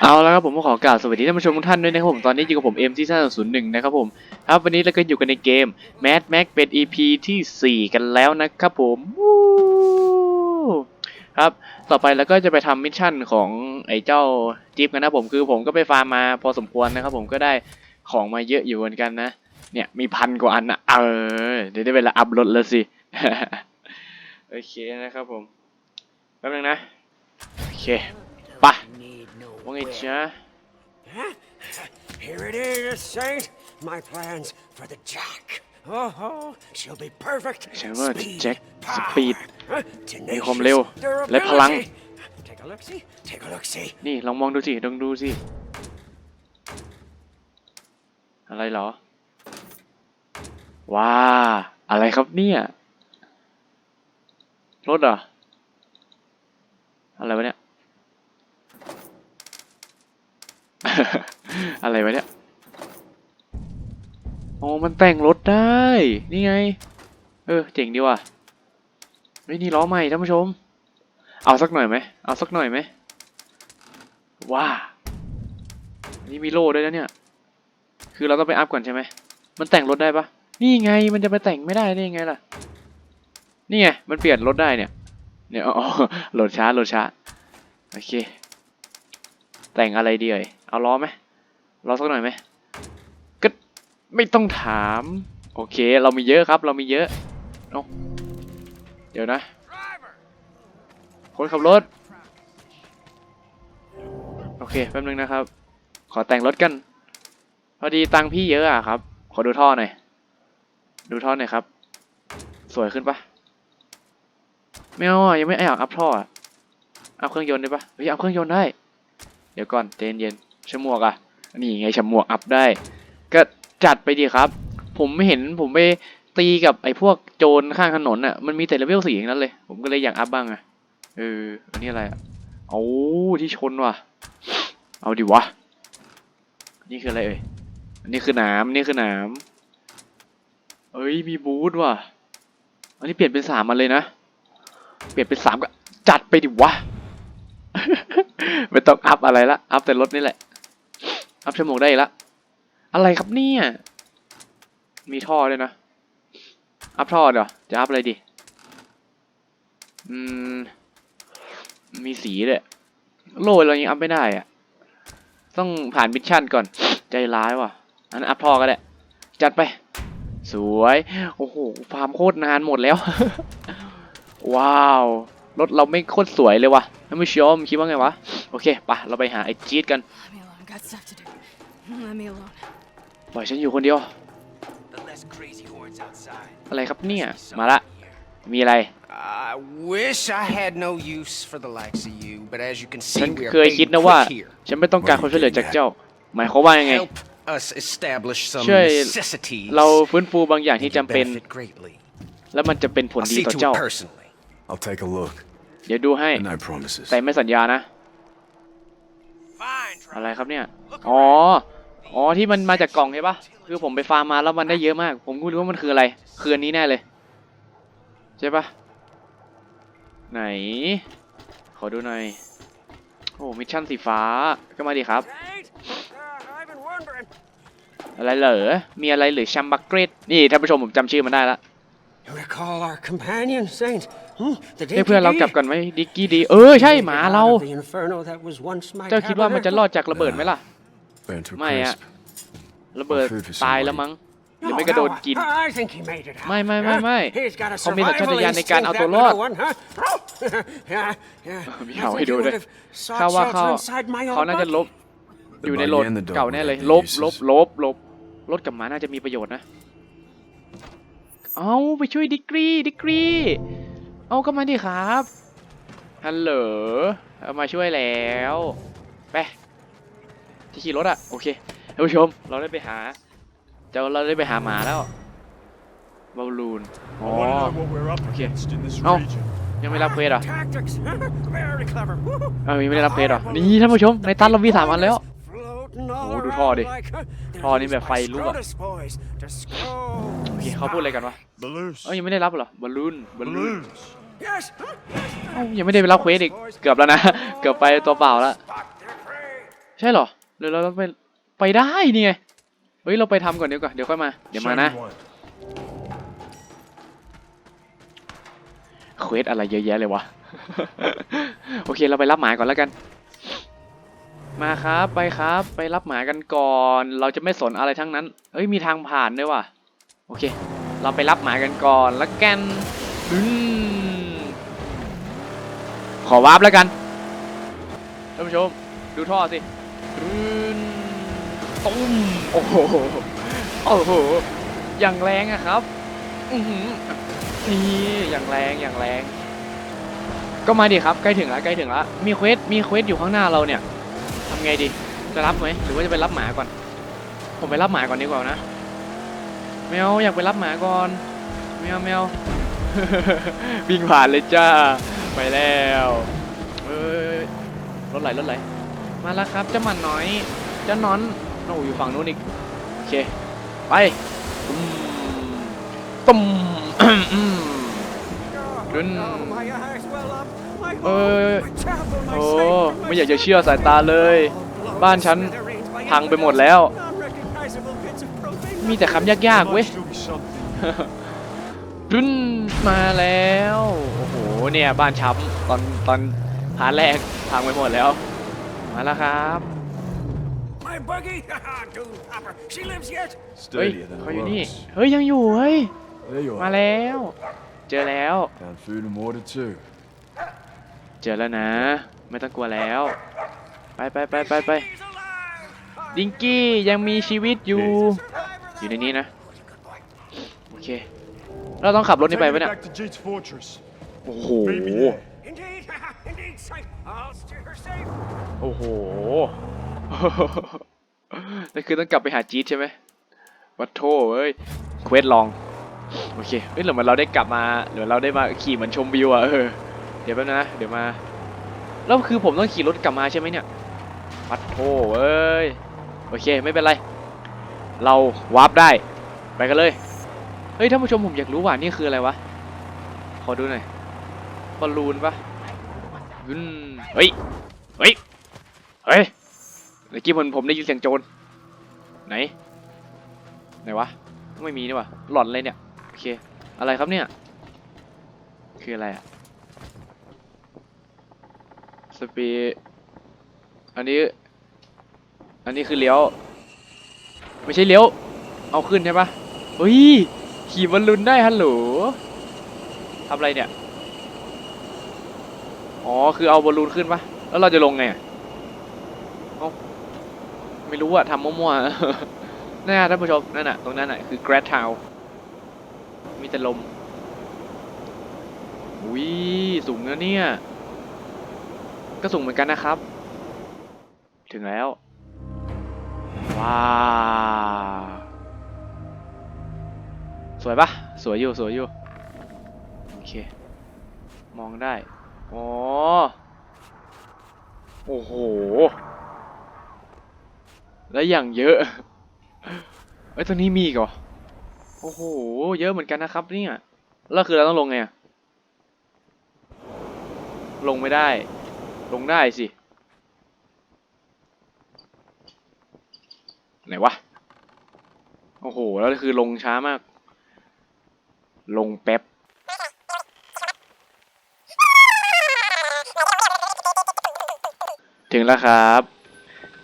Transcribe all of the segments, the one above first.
เอาแล้วครับผมก็ขอกล่าวสวัสดีท่านผู้ชมทุกท่านด้วยนะครับผมตอนนี้อยู่กับผมเอ็มซีซั่นศูนย์หนึ่งนะครับผมครับวันนี้เราก็อยู่กันในเกม Mad Max เป็น EP ที่ 4 กันแล้วนะครับผมครับต่อไปเราก็จะไปทำมิชชั่นของไอ้เจ้าจิ๊บกันนะผมคือผมก็ไปฟาร์มมาพอสมควรนะครับผมก็ได้ของมาเยอะอยู่เหมือนกันนะ เนี่ยมีพันกว่าอันนะเออเดี๋ยวได้เวลาอัพรถแล้วสิโอเคนะครับผมแป๊บนึงนะโอเคไป ว่าไง whip. จ๊ะ Here it is, Saint. My plans for the Jack. Oh, oh she'll be perfect. ฉันว่า Speed, แจ็คส power, ปีด huh, มีความเร็ว tenacious และพลัง durability. Take a look, see. Take a look, see. นี่ลองมองดูสิลองดูสิ อะไรเหรอ ว้า อะไรครับเนี่ย รถเหรอ อะไรวะเนี่ย อะไรวะเนี่ยอ๋อมันแต่งรถได้ นี่ไง เออ เจ๋งดีว่ะเฮ้ยนี่ล้อใหม่ท่านผู้ชม เอาสักหน่อยไหม เอาสักหน่อยไหม ว้านนี่มีโล่ด้วยนะเนี่ย คือเราต้องไปอัพก่อนใช่ไหม มันแต่งรถได้ปะนี่ไง มันจะไปแต่งไม่ได้ได้ยังไงล่ะ นี่ไง มันเปลี่ยนรถได้เนี่ย เนี่ยอ๋อโหลดช้าโหลดช้า โอเค แต่งอะไรดีเอ่ย เอาล้อไหมล้อสักหน่อยไหมก็ไม่ต้องถาม โอเค เรามีเยอะครับ เรามีเยอะเอาเดี๋ยวนะ คนขับรถ โอเค แป๊บนึงนะครับ ขอแต่งรถกัน พอดีตังค์พี่เยอะอะครับ ขอดูท่อหน่อย ดูท่อหน่อยครับ สวยขึ้นปะไม่เอาอะยังไม่อยากอัพท่ออะอัพเครื่องยนต์ได้ปะเฮ้ยอัพเครื่องยนต์ได้ เดี๋ยวก่อนใจเย็น ฉมวกอะนี่ไงฉมวกอัพได้ ก็จัดไปดีครับ ผมไม่เห็นผมไปตีกับไอ้พวกโจรข้างถนนอะมันมีแต่เลเวลสี่อย่างนั้นเลย ผมก็เลยอยากอัพบ้างอะเอออันนี้อะไรอะเอาที่ชนว่ะ เอาดิวะ นี่คืออะไรเอ่ยอันนี้คือหนามนี่คือหนามเอ้ยมีบูทว่ะ อันนี้เปลี่ยนเป็นสามมาเลยนะ เปลี่ยนเป็นสามก็จัดไปดิวะ ไม่ต้องอัพอะไรละ อัพแต่รถนี่แหละ อัพชั่วโมงได้อีกละ อะไรครับเนี่ย มีท่อด้วยนะ อัพท่อเดี๋ยวจะอัพอะไรดี อืม มีสีเลยโล่เรายังอัพไม่ได้อะต้องผ่านมิชชั่นก่อน ใจร้ายว่ะ อันนนอัพท่อก็ได้ จัดไป สวย โอ้โห ฟาร์มโคตรนานหมดแล้ว ว้าว รถเราไม่โคตรสวยเลยว่ะท่านผู้ชมคิดว่าไงวะ โอเค ไปะเราไปหาไอ้จี๊ดกัน Let me alone. I got stuff to do. Let me alone. ปล่อยฉันอยู่คนเดียว The less crazy horns outside. อะไรครับเนี่ย Must be มาละ something here. มีอะไร I wish I had no use for the likes of you, but as you can ฉัน see, we are เคยคิด paying นะว่า quick here. ฉันไม่ต้องการความช่วยเหลือจากเจ้า หมายความว่ายังไง Help us establish some ช่วย necessities เราฟื้นฟูบางอย่าง and ที่ you จำเป็น benefit greatly. แล้วมันจะเป็นผล I'll ดี see ต่อ to เจ้า it personally. I'll take a look. เดี๋ยวดูให้ And I promises. แต่ไม่สัญญานะ Fine, อะไรครับเนี่ย อ๋อ อ๋อที่มันมาจากกล่องใช่ปะคือผมไปฟาร์มมาแล้วมันได้เยอะมาก ผมก็ไม่รู้ว่ามันคืออะไรคืออันนี้แน่เลย ใช่ปะไหน ขอดูหน่อยโอ้มิชชั่นสีฟ้าก็มาดิครับ Saint? Uh, I've been wondering. อะไรเหรอ มีอะไรหรือชัมบักเกรดนี่ท่านผู้ชมผมจำชื่อมันได้ละ You recall our companion, Saint? Hmm? The ให้เพื่อนเรากลับ Dinky ก่อนไหมดิกกี้ดี เออใช่ Dee? หมา Out เรา of the inferno that was once my เจ้าคิดว่ามันจะรอดจากระเบิดไหมล่ะ Banter ไม่อะ crisp. ระเบิด Food for ตาย somebody. แล้วมั้ง หรือ No, ไม่ก็โดน no, กิน I think he made it out. ไม่ไม่ไม่ไม่ Huh? He's got a เขามีสัญชาต survival ญาณในการ instinct, เอาตัว that รอด little one, huh? Yeah, yeah. มี I เห่าให้ think ดู he ด้วย would have sought ข้าว่าเขา shelter inside my old เขาน่าจะลบ The อยู่ใน buggy รถ and the dog เก่าแน่เลย had ลบ uses. ลบลบลบรถกับหมาน่าจะมีประโยชน์นะ เอาไปช่วยดิกรีดิกรี เอาก็มาดิครับ ฮัลโหลเอามาช่วยแล้ว ไป ที่ขี่รถอะโอเคท่านผู้ชมเราได้ไปหาเจ้าเราได้ไปหาหมาแล้วบอลลูนอ๋อ I want to know what we're up Okay. against in this Oh. region. ยังไม่รับเควสเหรอ Tactics. Very clever. Woo-hoo. เออยังไม่ได้รับเควสเหรอนี่ท่านผู้ชมในตันเรามีสามอันแล้ว Floating all โอ้ดูท่อดิ around like, huh? ท่อนี่แบบไฟลุกอะ Scrotus boys to scroll. โอเคเขาพูดอะไรกันวะ Balloons. เอ้ยยังไม่ได้รับเหรอบอลลูนบอลลูน Balloons. Yes. เอ้ายังไม่ได้ไปรับเควสอีกเกือบแล้วนะ เกือบไปตัวเปล่าแล้ว Spot their prey. ใช่เหรอ เดี๋ยวเราไปไปได้นี่ไงเฮ้ยเราไปทำก่อนเดี๋ยวก่อนเดี๋ยวค่อยมาเดี๋ยวมานะเควสอะไรเยอะแยะเลยวะโอเคเราไปรับหมายก่อนแล้วกัน มาครับไปครับ ไปรับหมายกันก่อน เราจะไม่สนอะไรทั้งนั้นเอ้ยมีทางผ่านด้วยว่ะโอเค เราไปรับหมายกันก่อนแล้วกันอืมขอวาร์ปแล้วกันท่านผู้ชมดูท่อสิ ตุ้มโอ้โหโอ้โหอย่างแรงอะครับ อือหือนี่อย่างแรงอย่างแรง ก็มาดิครับใกล้ถึงแล้วใกล้ถึงแล้วมีเควสมีเควสอยู่ข้างหน้าเราเนี่ยทำไงดีจะรับไหมหรือว่าจะไปรับหมาก่อน ผมไปรับหมาก่อนดีกว่านะแมวอยากไปรับหมาก่อนแมวแมววิ่งผ่านเลยจ้าไปแล้วเอ้ยรถไหลรถไหล มาแล้วครับเจ้าหมันน้อยเจ้าน้อนโอ้อยู่ฝั่งนู้นอีกโอเคไปตุ้มตุ้ม Run. Oh, my eyes well up. My Ôi, home, my chapel, my โอ้ไม่อยากจะเชื่อสายตาเลย บ้านฉันพังไปหมดแล้ว มีแต่คำยากๆเว้ยรุ่นมาแล้ว โอ้โหเนี่ยบ้านช้ำตอนตอนพาแรกพังไปหมดแล้ว มาแล้วครับ My buggy? Doom popper. She lives yet? เฮ้ย Sturdier than เขา it อยู่นี่ was. เฮ้ยยังอยู่เฮ้ย There you มา are. แล้ว เจอแล้ว Found food and water too. เจอแล้วนะ ไม่ต้องกลัวแล้ว ไปไปไปไปไป He's alive! ดิงกี้ยังมีชีวิตอยู่ Survivor, อยู่ใน that นี้นะ was a good boy. โอเค เราต้องขับรถนี้ไปปะเนี่ย back to Jeet's fortress. โอ้โห Maybe there. Indeed, indeed, safe. I'll steer her safe. โอ้โหนั่นคือต้องกลับไปหาจี๊ดใช่ไหมวัดโทเอ้ย เควสลอง โอเคเฮ้ยหรือมันเราได้กลับมาหรือเราได้มาขี่เหมือนชมวิวอะเออ เดี๋ยวแป๊บนะ เดี๋ยวมา แล้วคือผมต้องขี่รถกลับมาใช่ไหมเนี่ย วัดโทเอ้ย โอเคไม่เป็นไร เราวาร์ปได้ ไปกันเลย เฮ้ยท่านผู้ชมผมอยากรู้ว่านี่คืออะไรวะ ขอดูหน่อย บอลลูนปะอืมเฮ้ย ฮ้ย เฮ้ยเมื่อกี้ผมผมได้ยินเสียงโจร ไหน ไหนวะ ไม่มีนี่วะหลอนเลยเนี่ย โอเค อะไรครับเนี่ย คืออะไรอะสปีอันนี้ อันนี้คือเลี้ยว ไม่ใช่เลี้ยว เอาขึ้นใช่ปะเฮ้ย ขี่บอลลูนได้ฮัลโหลทำอะไรเนี่ย อ๋อ คือเอาบอลลูนขึ้นปะ แล้วเราจะลงไงอะไม่รู้อะทำมั่วๆนั่นนะท่านผู้ชมนั่นน่ะตรงนั้นน่ะคือ Grad Town มีแต่ลมอุ้ยสูงนะเนี่ย ก็สูงเหมือนกันนะครับ ถึงแล้ว ว้าวสวยปะสวยอยู่ สวยอยู่ โอเค มองได้ อ๋อ โอ้โห แล้วอย่างเยอะเอ้ยตรงนี้มีอีกเหรอ โอ้โห เยอะเหมือนกันนะครับเนี่ย แล้วคือเราต้องลงไง ลงไม่ได้ ลงได้สิ ไหนวะ โอ้โห แล้วคือลงช้ามาก ลงแป๊บ ถึงแล้วครับ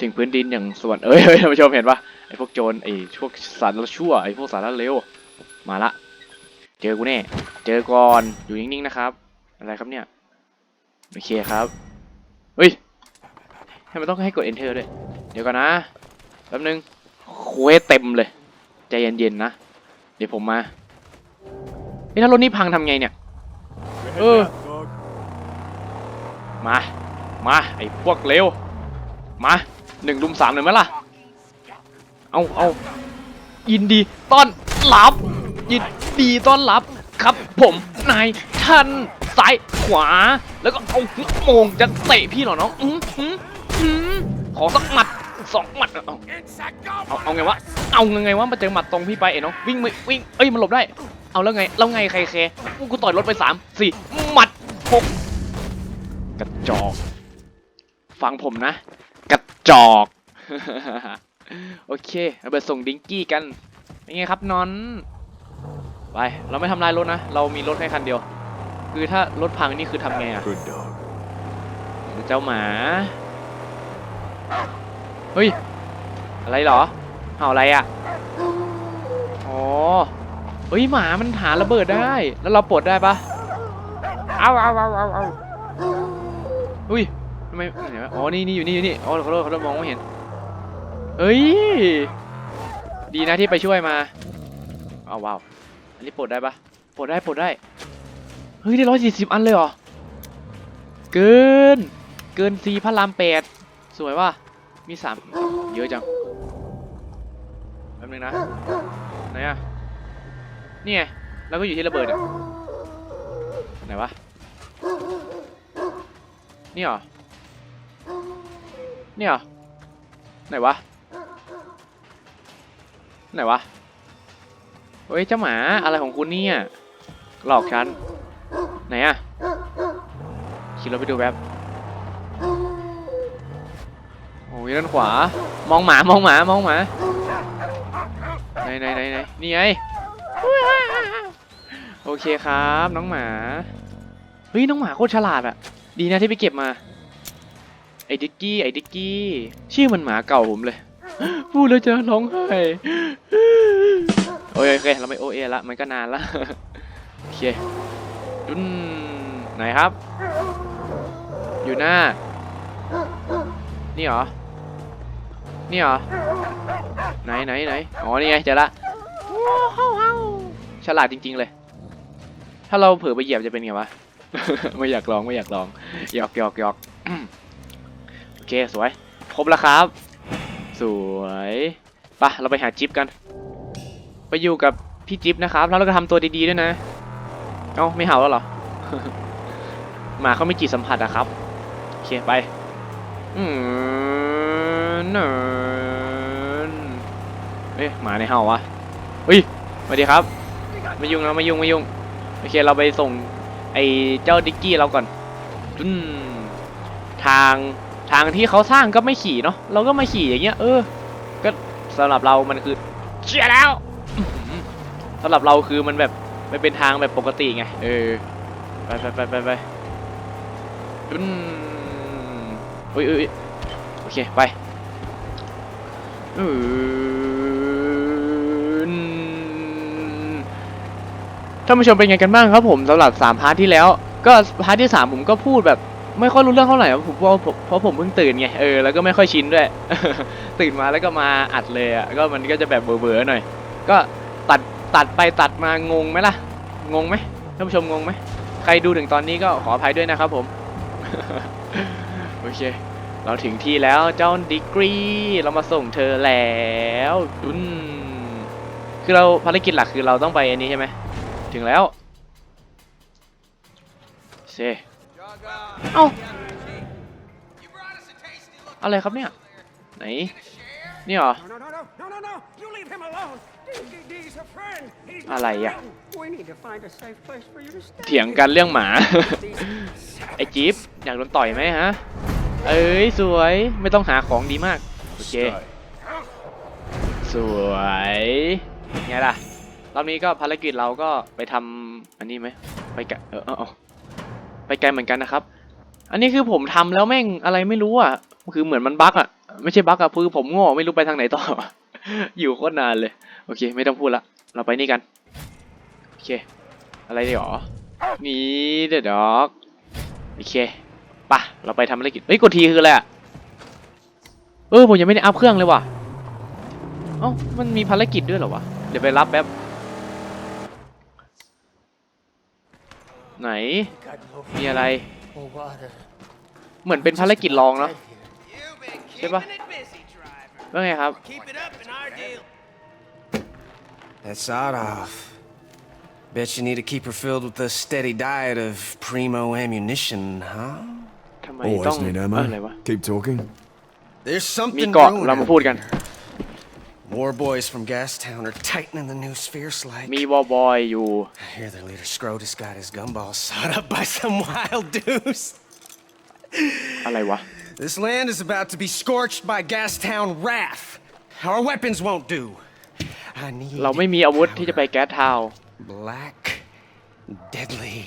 ถึงพื้นดินอย่างส่วนเอ้ยเฮ้ยท่านผู้ชมเห็นปะไอพวกโจรไอพวกสารชั่วไอพวกสารเลวมาละ เจอกูแน่ เจอก่อนอยู่นิ่งๆนะครับ อะไรครับเนี่ยโอเคครับเฮ้ยทำไมต้องให้กด enter ด้วย เดี๋ยวก่อนนะแป๊บนึงเควสเต็มเลยใจเย็นๆนะ เดี๋ยวผมมานี่ถ้ารถนี้พังทำไงเนี่ย We're Ờ. heading out, Thug. มา มาไอ้พวกเลวมาหนึ่งลุมสามเลยไหมล่ะ เอาเอายินดีต้อนรับยินดีต้อนรับครับผมนายท่านซ้ายขวา แล้วก็เอาโมงจะเตะพี่เหรอน้องอืมอืมอืมขอสักหมัดสองหมัดเอาเอาเอาไงวะเอาไงวะมาเจอหมัดตรงพี่ไปเอ๋น้องวิ่งไม่วิ่งเอ้ยมันหลบได้ เอาแล้วไงแล้วไงใครแคร์กูต่อยรถไปสามสี่หมัดหกกระจอก ฟังผมนะ กระจอก โอเคเราไปส่งดิงกี้กันเป็นไงครับนอน ไป เราไม่ทำลายรถนะ เรามีรถแค่คันเดียว คือถ้ารถพังนี่คือทำไงอะ Good dog. เจ้าหมา เฮ้ย อะไรเหรอ เห่าอะไรอะอ๋อ เฮ้ยหมามันหาระเบิดได้ แล้วเราปลดได้ปะเอาเอาเอาเอาเอาอุ้ยทำ ไมไหนวะอ๋อ นี่นี่อยู่นี่อยู่นี่อ๋อขอโทษขอโทษมองไม่เห็น เฮ้ย ดีนะที่ไปช่วยมาเอาว้าว อันนี้ปลดได้ปะปลดได้ปลดได้ เฮ้ย ได้ร้อยสี่สิบอันเลยเหรอ เกิน เกินซีพระรามแปดสวยว่ะ มีสามเยอะจัง แป๊บนึงนะ ไหนอะนี่ไง แล้วก็อยู่ที่ระเบิดอะไหนวะ นี่เหรอ เหรอไหนวะ ไหนวะเฮ้ยเจ้าหมาอะไรของคุณเนี่ยหลอกฉัน ไหนอะขี่รถไปดูแป๊บโอ้ยด้านขวา มองหมามองหมามองหมาไหนไหนไหนไหนนี่ไงโอเคครับ น้องหมาเฮ้ยน้องหมาโคตรฉลาดอะดีนะที่ไปเก็บมา ไอ้ดิกกี้ไอ้ดิกกี้ชื่อมันหมาเก่าผมเลย พูดแล้วจะร้องไห้โอเคโอเคเราไม่โอเอละมันก็นานละโอเคดุนไหนครับ อยู่หน้า นี่เหรอ นี่เหรอ ไหนไหนไหนอ๋อนี่ไงเจอละฉลาดจริง ๆเลย ถ้าเราเผลอไปเหยียบจะเป็นไงวะ ไม่อยากลองไม่อยากลองหยอกหยอกหยอก เคสวย ครบแล้วครับ สวยไปะเราไปหาจิ๊บกัน ไปอยู่กับพี่จิ๊บนะครับ แล้วเราก็ทำตัวดีๆด้วยนะ เอ้าไม่เห่าแล้วเหรอ หมาเขาไม่จิตสัมผัสอะครับ โอเคไป อืมเนินเอ๊ะหมาในเห่าวะเฮ้ยสวัสดีครับ ไม่ยุ่งนะไม่ยุ่งไม่ยุ่ง โอเคเราไปส่งไอ้เจ้าดิกกี้เราก่อน ทาง ทางที่เขาสร้างก็ไม่ขี่เนาะเราก็มาขี่อย่างเงี้ยเออ ก็สำหรับเรามันคือเชียแล้วอื้อหือสำหรับเราคือมันแบบมันเป็นทางแบบปกติไงเออไปไปไปไปไปอืมอุ้ยอุ้ยโอเคไปอืมท่านผู้ชมเป็นไงกันบ้างครับผมสำหรับสามพาร์ทที่แล้ว ก็พาร์ทที่สามผมก็พูดแบบ ไม่ค่อยรู้เรื่องเท่าไหร่ผมเพราะผมเพราะผมเพิ่งตื่นไงเออแล้วก็ไม่ค่อยชินด้วย ตื่นมาแล้วก็มาอัดเลยอะก็มันก็จะแบบเบื่อๆหน่อย ก็ตัดตัดไปตัดมางงไหมล่ะ งงไหมท่านผู้ชมงงไหมใครดูถึงตอนนี้ก็ขออภัยด้วยนะครับผมโอเค เราถึงที่แล้วเจ้าดิกรีเรามาส่งเธอแล้วดุนคือเราภารกิจหลักคือเราต้องไปอันนี้ใช่ไหมถึงแล้วเซ เอ้าอะไรครับเนี่ย ไหน นี่เหรอ No, no, no, no, no, no, no! You leave him alone! D- D- D's a friend! He's my อะไรอะ friend. We need to find a safe place for you to stay. เถียงกันเรื่องหมา These ไอ้จิ๊บอยากโดนต่อยไหมฮะ เอ้ย สวยไม่ต้องหาของดีมาก โอเค Stay. สวยไงล่ะ รอบนี้ก็ภารกิจเราก็ไปทำอันนี้ไหม ไปไกลเออเออเอา ไปไกลเหมือนกันนะครับ อันนี้คือผมทำแล้วแม่งอะไรไม่รู้อะ คือเหมือนมันบั๊กอะ ไม่ใช่บั๊กอะคือผมโง่ไม่รู้ไปทางไหนต่อ อยู่โคตรนานเลย โอเค ไม่ต้องพูดละ เราไปนี่กัน โอเค อะไรดีหรอ นี่เด็ดดอก โอเคปะเราไปทำภารกิจเฮ้ย กดทีคืออะไรอะ เออ ผมยังไม่ได้อัพเครื่องเลยว่ะ เอ้า มันมีภารกิจด้วยเหรอวะ เดี๋ยวไปรับแป๊บ ไหน มีอะไร เหมือนเป็นภารกิจรองเนาะ You've been Hey, ba. keeping it busy, driver. ว่าไงครับ Keep it up in our deal. That's odd off. Bet you need to keep her filled with a steady diet of primo ammunition, huh? ทำไมต้อง Always need เอ้ย ammo. อะไรวะ Keep talking. There's มี something เกาะ brewing เรามา out พูดกัน there. More boys from Gastown are tightening the new sphere slide. มีวอลบอยอยู่ I hear their leader Scrotus got his gumballs sawed up by some wild deuce. อะไรวะ This land is about to be scorched by Gastown wrath. Our weapons won't do. I need เราไม่มีอาวุธที่จะไปแก๊สทาวน์ black, deadly,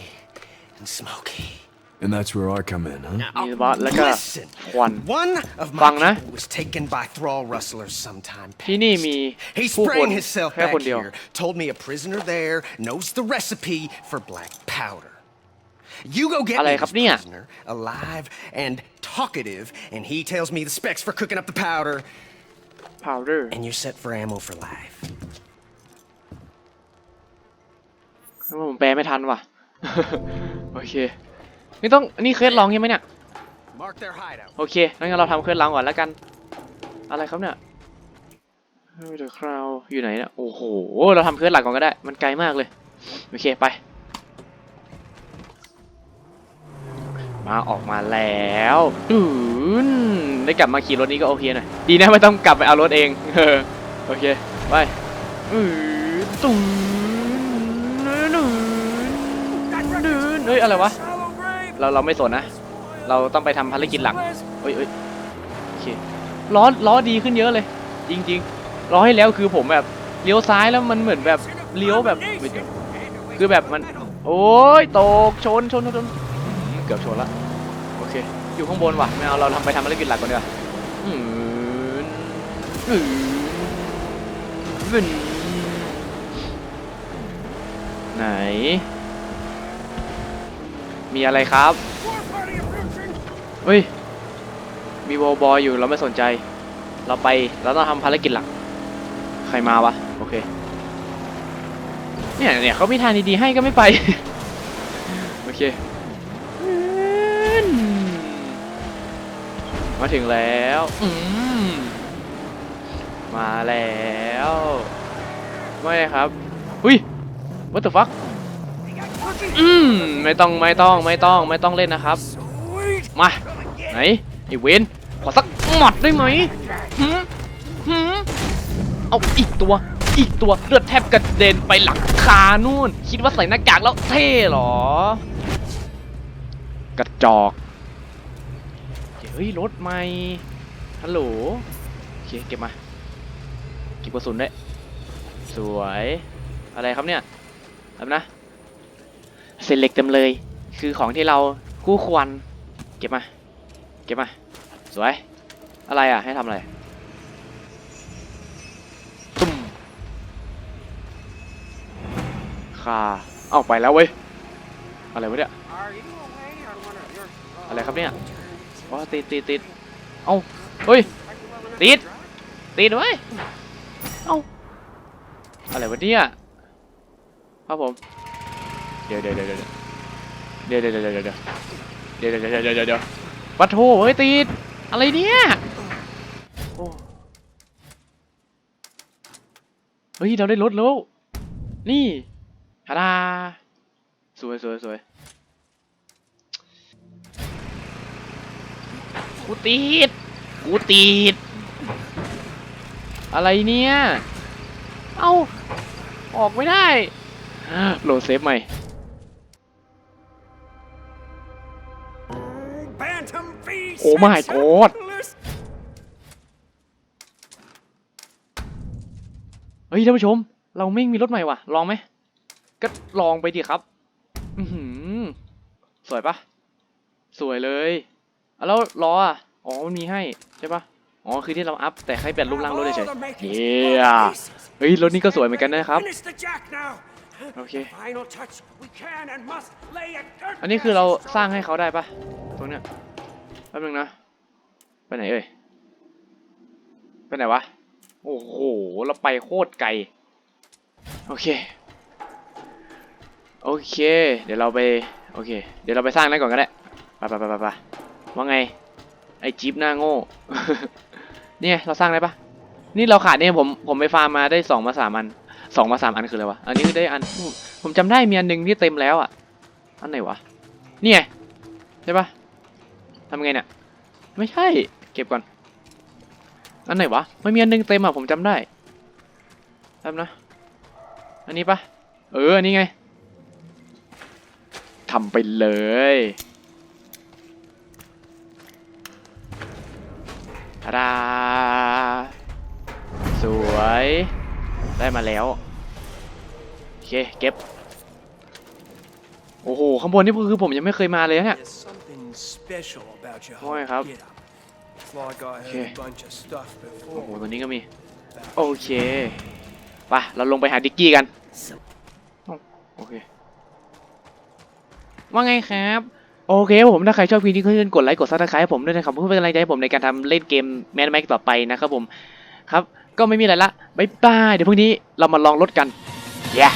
and smoky. And that's where I come in, huh? มีบอสแล้วก็ Listen, ควัน one of ฟั my งนะ people was taken by thrall rustlers sometime ที่นี่ past. มี He ผู้คน sprang himself แค่ back คนเดียว here, told me a prisoner there knows the recipe for black powder. You go get อะไร me ครับ this เนี่ย prisoner, alive and talkative, and he tells me the specs for cooking up the powder, powder and you're set for ammo for life. ผมแปลไม่ทันว่ะ โอเค นี่ต้องนี่เคสร้องยังไหมเนี่ย Mark their hideout. โอเคงั้นเราทำเครื่องล้างก่อนแล้วกัน อะไรครับเนี่ยเดอะคราวอยู่ไหนเนี่ยโอ้โหเราทำเครื่องหลักก่อนก็ได้ มันไกลมากเลยโอเคไป มาออกมาแล้วอืนได้กลับมาขี่รถนี้ก็โอเคหน่อยดีนะไม่ต้องกลับไปเอารถเองเออโอเคไปอืนตุ้นนูนนูนเฮ้ยอะไรวะ Shallow grave. เราเราไม่สนนะ เราต้องไปทำภารกิจหลักเอ้ยเอ้ยโอเคล้อล้อดีขึ้นเยอะเลย จริงๆล้อให้แล้วคือผมแบบเลี้ยวซ้ายแล้วมันเหมือนแบบเลี้ยวแบบ คือแบบมัน โอ้ยตกชนชนชนชนเกือบชนละโอเค อยู่ข้างบนว่ะไม่เอาเราทำไปทำภารกิจหลักก่อนดีกว่าอืมอืมอืมไหน มีอะไรครับเฮ้ย มีวอลบอยอยู่เราไม่สนใจ เราไปเราต้องทำภารกิจหลัก ใครมาวะ โอเค เนี่ยเนี่ยเขามีทางดีๆให้ก็ไม่ไป โอเค มาถึงแล้วมมาแล้ว ไม่ครับ อุ้ย what the fuck อืมไม่ต้องไม่ต้องไม่ต้องไม่ต้องเล่นนะครับ มา ไหนไอ้เวนขอสักหมัดได้ไหมหืมหืมเอาอีกตัวอีกตัวเลือดแทบกระเด็นไปหลังคานู่น คิดว่าใส่หน้ากากแล้วเท่หรอ กระจอกเฮ้ยรถใหม่ฮัลโหลโอเคเก็บมาเก็บกระสุนด้วยสวย อะไรครับเนี่ยแบบนะ เซเล็กเต็มเลย คือของที่เราคู่ควร เก็บมา เก็บมา สวย อะไรอะ ให้ทำอะไรตุ้มคาเอาไปแล้วเว้ย อะไรวะเนี่ย อะไรครับเนี่ยอ๋อติดติดติดเอาเฮ้ย ติด ติดไว้ย เอ้าอะไรวะเนี่ยครับผม ดี๋ยวเดี๋ยวเดี๋ยวเดี๋ยวเดี๋ยวเดี๋ยวเดี๋ยวเดี๋ยวเดี๋ยวเดี๋ยวเดี๋ยวเดี๋ยวเดะเดะปะโถเฮ้ยติดอะไรเนี่ยเฮ้ยเราได้รถแล้ว นี่ฮาดาสวยสวยสวยกูติดกูติดอะไรเนี่ย เอ้า ออกไม่ได้ โหลดเซฟใหม่ feast. Oh my god. เฮ้ยท่านผู้ชม เราไม่มีรถใหม่ว่ะ ลองไหม ก็ลองไปดิครับ อือหือสวยปะสวยเลยอะแล้วล้ออะ อ๋อ มันมีให้ ใช่ปะอ๋อ คือที่เราอัพ แต่ให้เปลี่ยนรูปร่างรถเฉยๆเย้เฮ้ย รถนี้ก็สวยเหมือนกันนะครับ โอเค อันนี้คือเราสร้างให้เขาได้ปะตรงเนี้ย แป๊บนึงนะ ไปไหนเอ่ย ไปไหนวะ โอ้โห เราไปโคตรไกล โอเค โอเค เดี๋ยวเราไป โอเค เดี๋ยวเราไปสร้างนั้นก่อนก็ได้ไปไปไปไปไปว่าไง ไอจิ๊บหน้าโง่ เนี่ย เราสร้างได้ปะนี่เราขาดเนี่ยผม ผมไปฟาร์มมาได้สองมาสามอันสองมาสามอันคืออะไรวะ อันนี้คือได้อัน ผมจำได้มีอันหนึ่งที่เต็มแล้วอะ อันไหนวะ นี่ไง ใช่ปะ ทำไงเนี่ย ไม่ใช่ เก็บก่อน อันไหนวะ ไม่มีอันหนึงเต็มอะผมจำได้แป๊บนะ อันนี้ปะเออ อันนี้ไงทำไปเลยาดา สวย ได้มาแล้ว โอเค เก็บ โอ้โหข้างบนนี่คือผมยังไม่เคยมาเลยนะเนี่ย There's something special about your Ôi, whole không. get-up. It's like I heard Okay. a bunch of stuff โอ้โห before. ตัวนี้ก็มี about โอเคไปเราลงไปหาดิกกี้กันโอเค ว่าไงครับ โอเคครับผมถ้าใครชอบคลิปนี้ก็อย่าลืมกดไลค์กดซับสไครต์ให้ผมด้วยนะครับเพื่อเป็นกำลังใจให้ผมในการทำเล่นเกมแมนแม็กต่อไปนะครับผม ครับ ก็ไม่มีอะไรละบ๊ายบาย เดี๋ยวพรุ่งนี้เรามาลองรถกัน yeah